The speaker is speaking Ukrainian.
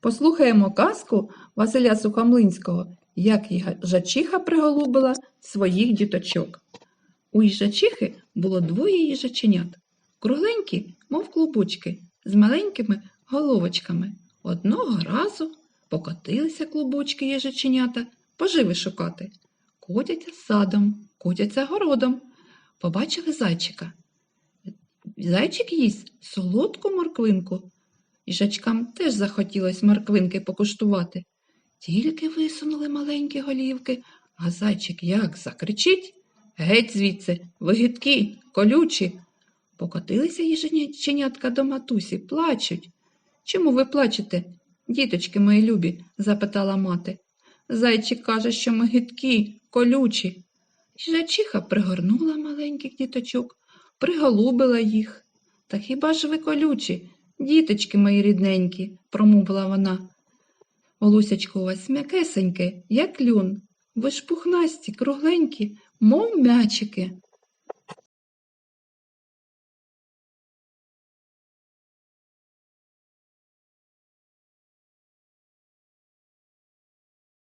Послухаємо казку Василя Сухомлинського, як їжачиха приголубила своїх діточок. У їжачихи було двоє їжаченят, кругленькі, мов клубочки, з маленькими головочками. Одного разу покотилися клубочки їжаченята поживи шукати. Котяться садом, котяться городом. Побачили зайчика. Зайчик їсть солодку морквинку. Їжачкам теж захотілось морквинки покуштувати. Тільки висунули маленькі голівки, а зайчик як закричить Геть звідси, ви гидкі, колючі. Покотилися їжаченятка до матусі, плачуть. Чому ви плачете, діточки мої любі? запитала мати. Зайчик каже, що ми гидкі, колючі. Їжачиха пригорнула маленьких діточок, приголубила їх. Та хіба ж ви колючі, діточки мої рідненькі, промовила вона. Волосячко у вас м'якесеньке, як льон. Ви ж пухнасті, кругленькі, мов м'ячики.